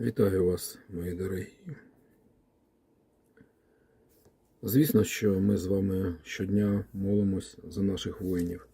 Вітаю вас, мої дорогі. Звісно, що ми з вами щодня молимось за наших воїнів.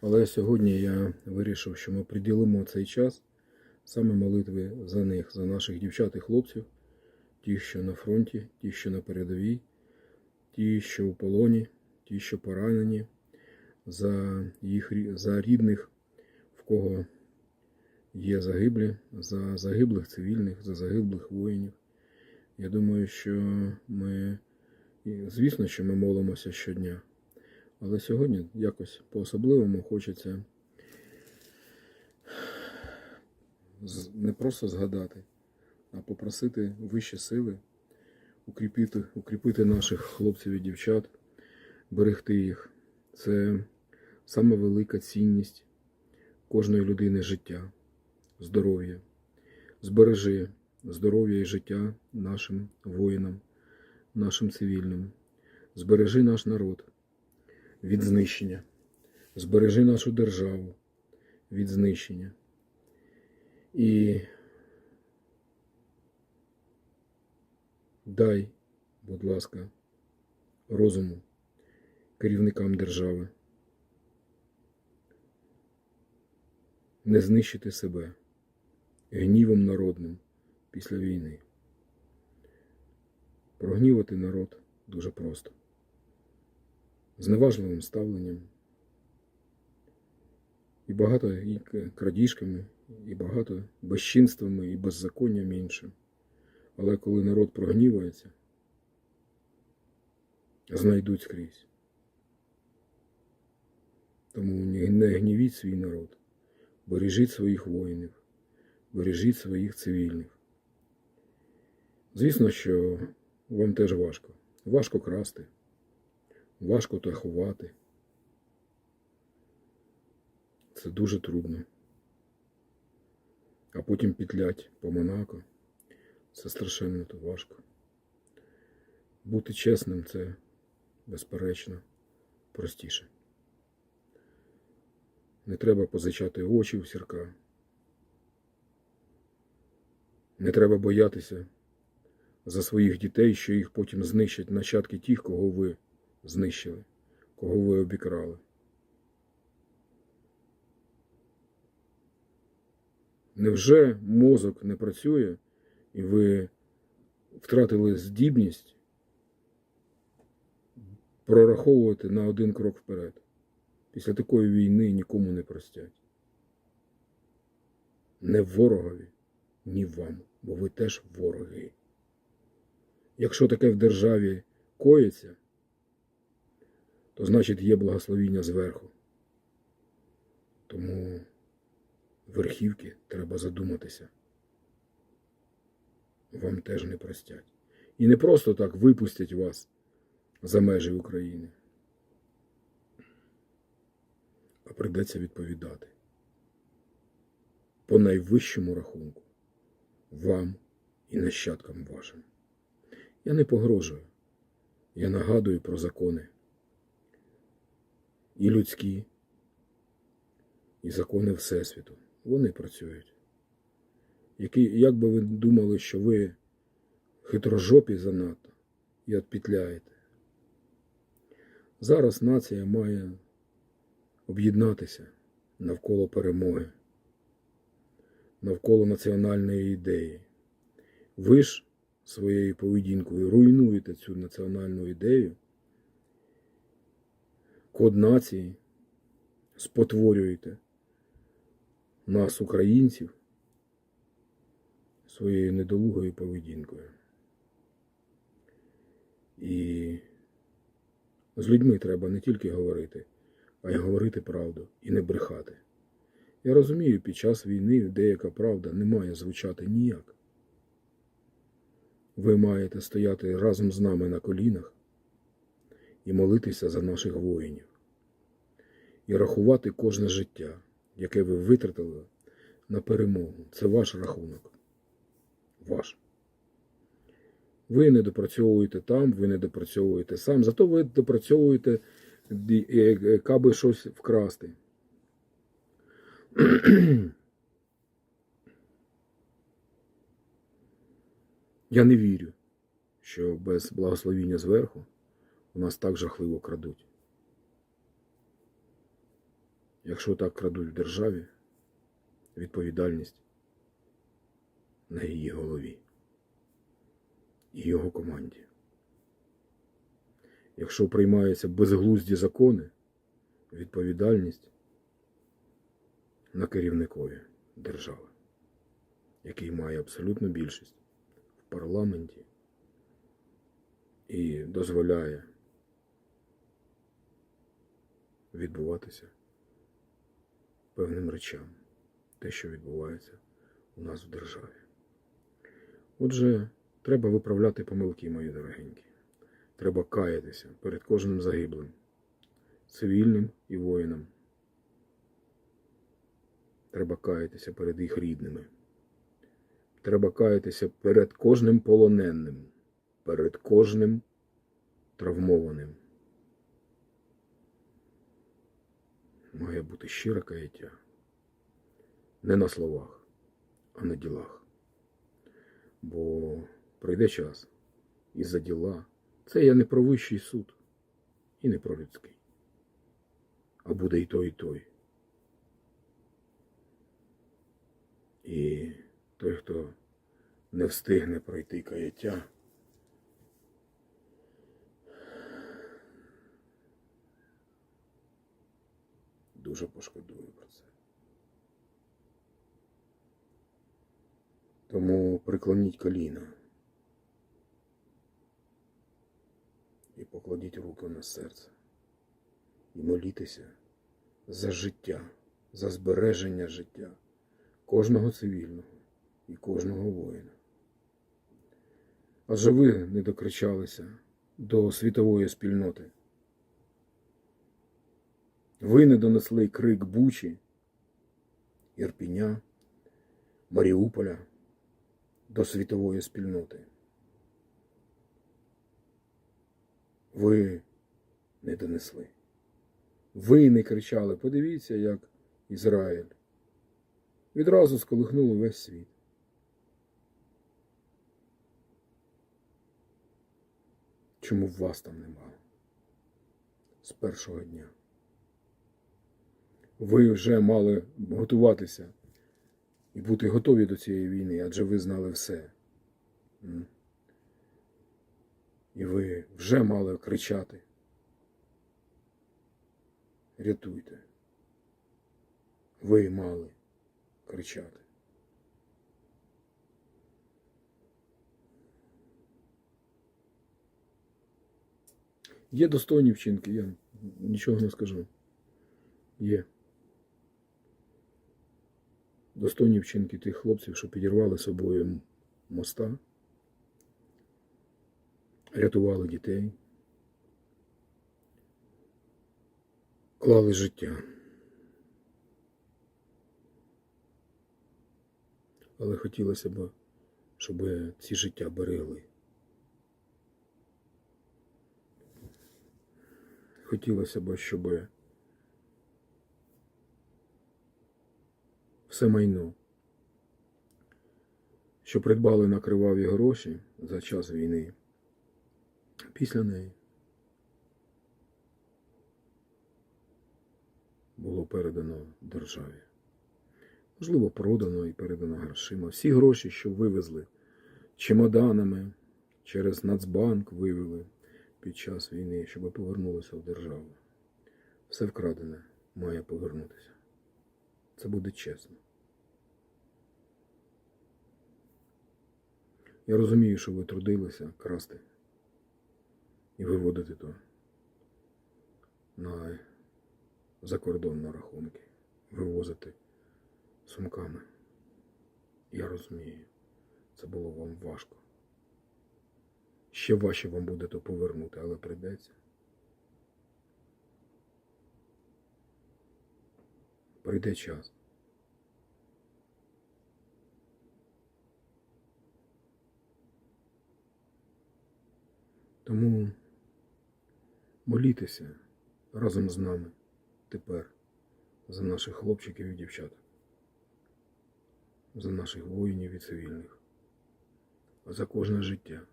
Але сьогодні я вирішив, що ми приділимо цей час саме молитви за них, за наших дівчат і хлопців, ті, що на фронті, ті, що на передовій, ті, що у полоні, ті, що поранені, за їх за рідних, в кого є загиблі, за загиблих цивільних, за загиблих воїнів. Я думаю, що ми, звісно, що ми молимося щодня. Але сьогодні якось по-особливому хочеться не просто згадати, а попросити вищі сили, укріпити, укріпити наших хлопців і дівчат, берегти їх. Це саме велика цінність кожної людини життя здоров'я. Збережи здоров'я і життя нашим воїнам, нашим цивільним. Збережи наш народ від знищення. Збережи нашу державу від знищення. І дай, будь ласка, розуму керівникам держави. Не знищити себе гнівом народним після війни. Прогнівати народ дуже просто. Зневажливим ставленням. І багато і крадіжками, і багато безчинствами і беззаконням іншим. Але коли народ прогнівається, знайдуть скрізь. Тому не гнівіть свій народ. Бережіть своїх воїнів, бережіть своїх цивільних. Звісно, що вам теж важко. Важко красти, важко торгувати. Це дуже трудно. А потім петлять по Монако. Це страшенно то важко. Бути чесним це, безперечно, простіше. Не треба позичати очі у сірка. Не треба боятися за своїх дітей, що їх потім знищать нащадки тих, кого ви знищили, кого ви обікрали. Невже мозок не працює і ви втратили здібність прораховувати на один крок вперед? Після такої війни нікому не простять. Не ворогові, ні вам, бо ви теж вороги. Якщо таке в державі коїться, то значить є благословіння зверху. Тому верхівки треба задуматися. Вам теж не простять. І не просто так випустять вас за межі України а прийдеться відповідати. По найвищому рахунку, вам і нащадкам вашим. Я не погрожую, я нагадую про закони. І людські, і закони Всесвіту. Вони працюють. Які, як би ви думали, що ви хитрожопі занадто і отпітляєте. Зараз нація має об'єднатися навколо перемоги, навколо національної ідеї. Ви ж своєю поведінкою руйнуєте цю національну ідею, код нації, спотворюєте нас, українців, своєю недолугою поведінкою. І з людьми треба не тільки говорити а й говорити правду і не брехати. Я розумію, під час війни деяка правда не має звучати ніяк. Ви маєте стояти разом з нами на колінах і молитися за наших воїнів, і рахувати кожне життя, яке ви витратили на перемогу. Це ваш рахунок. Ваш. Ви не допрацьовуєте там, ви не допрацьовуєте сам, зато ви допрацьовуєте е, е, каби щось вкрасти. Я не вірю, що без благословіння зверху у нас так жахливо крадуть. Якщо так крадуть в державі, відповідальність на її голові і його команді. Якщо приймаються безглузді закони, відповідальність на керівникові держави, який має абсолютну більшість в парламенті і дозволяє відбуватися певним речам, те, що відбувається у нас в державі. Отже, треба виправляти помилки, мої дорогенькі. Треба каятися перед кожним загиблим, цивільним і воїнам. Треба каятися перед їх рідними. Треба каятися перед кожним полоненим, перед кожним травмованим. Має бути щире каяття. Не на словах, а на ділах. Бо прийде час і за діла. Це я не про вищий суд і не про людський. А буде і той, і той. І той, хто не встигне пройти каяття, дуже пошкодує про це. Тому приклоніть коліна і покладіть руки на серце. І молітеся за життя, за збереження життя кожного цивільного і кожного воїна. Адже ви не докричалися до світової спільноти. Ви не донесли крик Бучі, Ірпіня, Маріуполя до світової спільноти. Ви не донесли. Ви не кричали. Подивіться, як Ізраїль відразу сколихнуло весь світ. Чому вас там немає? З першого дня. Ви вже мали готуватися і бути готові до цієї війни, адже ви знали все. І ви вже мали кричати. Рятуйте. Ви мали кричати. Є достойні вчинки, я нічого не скажу. Є. Достойні вчинки тих хлопців, що підірвали собою моста, рятували дітей, клали життя. Але хотілося б, щоб ці життя берегли. Хотілося б, щоб все майно, що придбали на криваві гроші за час війни, після неї було передано державі. Можливо, продано і передано грошима. Всі гроші, що вивезли чемоданами, через Нацбанк вивели під час війни, щоб повернулося в державу. Все вкрадене має повернутися. Це буде чесно. Я розумію, що ви трудилися красти і виводити то на закордонні рахунки, вивозити сумками. Я розумію, це було вам важко. Ще важче вам буде то повернути, але прийдеться. Прийде час. Тому молітеся разом з нами тепер за наших хлопчиків і дівчат, за наших воїнів і цивільних. за кожне життя.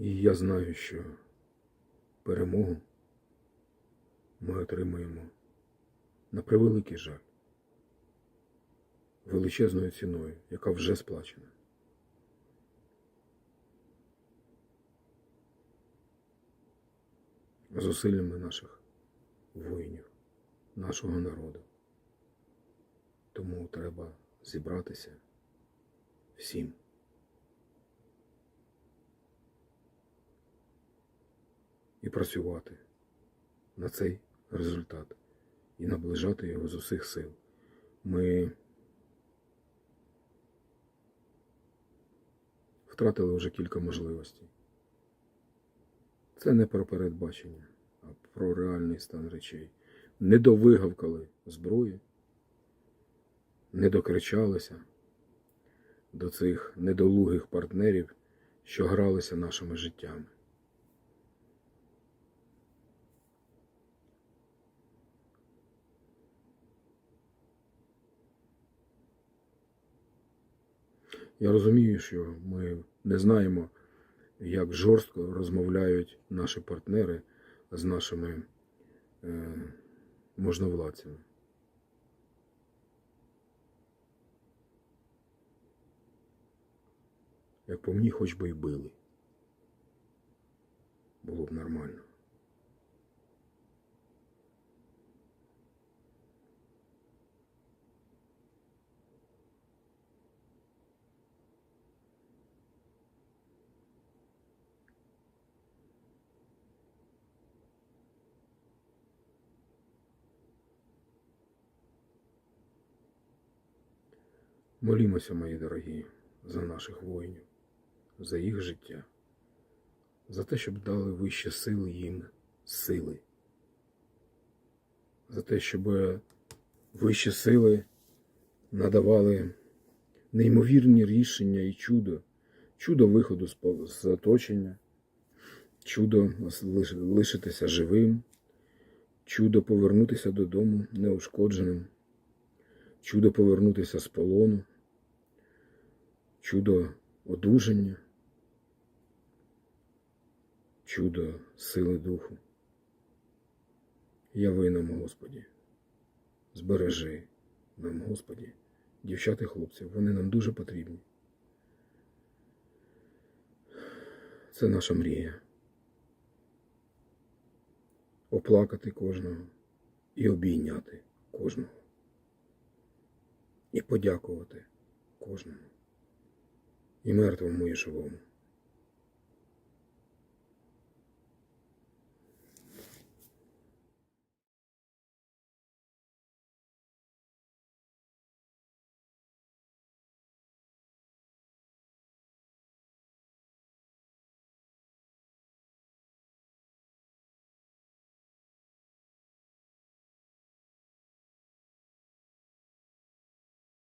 І я знаю, що перемогу ми отримаємо на превеликий жаль величезною ціною, яка вже сплачена. Зусиллями наших воїнів, нашого народу. Тому треба зібратися всім. Працювати на цей результат і наближати його з усіх сил. Ми втратили вже кілька можливостей. Це не про передбачення, а про реальний стан речей. Не довигавкали зброї, не докричалися до цих недолугих партнерів, що гралися нашими життями. Я розумію, що ми не знаємо, як жорстко розмовляють наші партнери з нашими е, можновладцями. Як по мені, хоч би й били. Було б нормально. Молімося, мої дорогі, за наших воїнів, за їх життя, за те, щоб дали вищі сили їм сили, за те, щоб вищі сили надавали неймовірні рішення і чудо, чудо виходу з оточення, чудо лишитися живим, чудо повернутися додому неушкодженим, чудо повернутися з полону чудо одужання, чудо сили духу. Яви нам, Господі, збережи нам, Господі, дівчат і хлопців, вони нам дуже потрібні. Це наша мрія. Оплакати кожного і обійняти кожного. І подякувати кожному і мертвому, і живому.